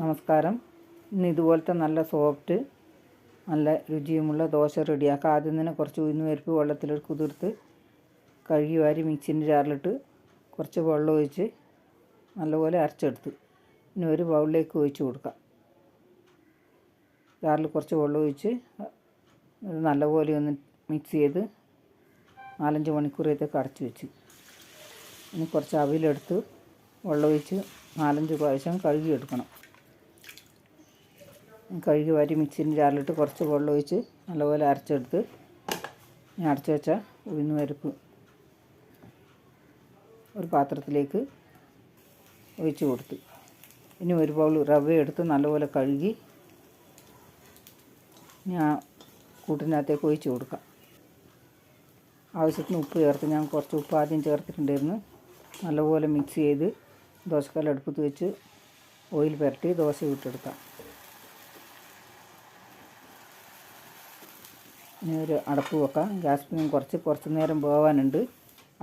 നമസ്കാരം. ഇന്ന് ഇതുപോലത്തെ നല്ല സോഫ്റ്റ് നല്ല രുചിയുമുള്ള ദോശ റെഡിയാക്കാം. ആദ്യം തന്നെ കുറച്ച് ഉഴുന്ന് പരിപ്പ് വെള്ളത്തിൽ കുതിർത്ത് കഴുകി വാരി മിക്സിന്റെ ജാറിലിട്ട് കുറച്ച് വെള്ളം ഒഴിച്ച് നല്ലപോലെ അരച്ചെടുത്ത് ഇനി ഒരു ബൗളിലേക്ക് ഒഴിച്ച് കൊടുക്കാം. ജാറിൽ കുറച്ച് വെള്ളം ഒഴിച്ച് നല്ലപോലെ ഒന്ന് മിക്സ് ചെയ്ത് നാലഞ്ച് മണിക്കൂറത്തേക്ക് അടച്ചു വെച്ച് ഇനി കുറച്ച് അവിലെടുത്ത് വെള്ളമൊഴിച്ച് നാലഞ്ച് പ്രാവശ്യം കഴുകിയെടുക്കണം. കഴുകി വാരി മിക്സിന്റെ ജാറിലിട്ട് കുറച്ച് വെള്ളം ഒഴിച്ച് നല്ലപോലെ അരച്ചെടുത്ത് ഞാൻ അടച്ചു വെച്ച ഉഴുന്ന് പരിപ്പ് ഒരു പാത്രത്തിലേക്ക് ഒഴിച്ച് കൊടുത്ത്. ഇനി ഒരു ബൗൾ റവ എടുത്ത് നല്ലപോലെ കഴുകി ഞാൻ കൂട്ടിനകത്തേക്ക് ഒഴിച്ച് കൊടുക്കാം. ആവശ്യത്തിന് ഉപ്പ് ചേർത്ത് ഞാൻ കുറച്ച് ഉപ്പ് ആദ്യം ചേർത്തിട്ടുണ്ടായിരുന്നു. നല്ലപോലെ മിക്സ് ചെയ്ത് ദോശക്കല്ല് അടുപ്പത്ത് വെച്ച് ഓയിൽ പുരട്ടി ദോശ വിട്ടെടുക്കാം. ഇനി ഒരു അടപ്പ് വെക്കാം. ഗ്യാസ് പിന്നെ കുറച്ച് കുറച്ച് നേരം പോകാനുണ്ട്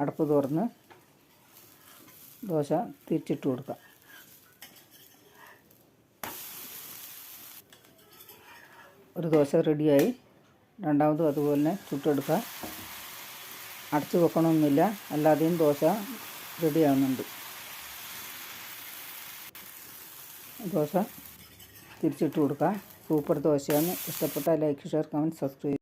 അടപ്പ് തുറന്ന് ദോശ തിരിച്ചിട്ട് കൊടുക്കാം. ഒരു ദോശ റെഡിയായി. രണ്ടാമതും അതുപോലെ തന്നെ ചുട്ടെടുക്കുക അടച്ചു വെക്കണമെന്നില്ല അല്ലാതെയും ദോശ റെഡിയാവുന്നുണ്ട്. ദോശ തിരിച്ചിട്ട് കൊടുക്കുക സൂപ്പർ ദോശയാണ്. ഇഷ്ടപ്പെട്ട ലൈക്ക് ഷെയർ കമന്റ് സബ്സ്ക്രൈബ്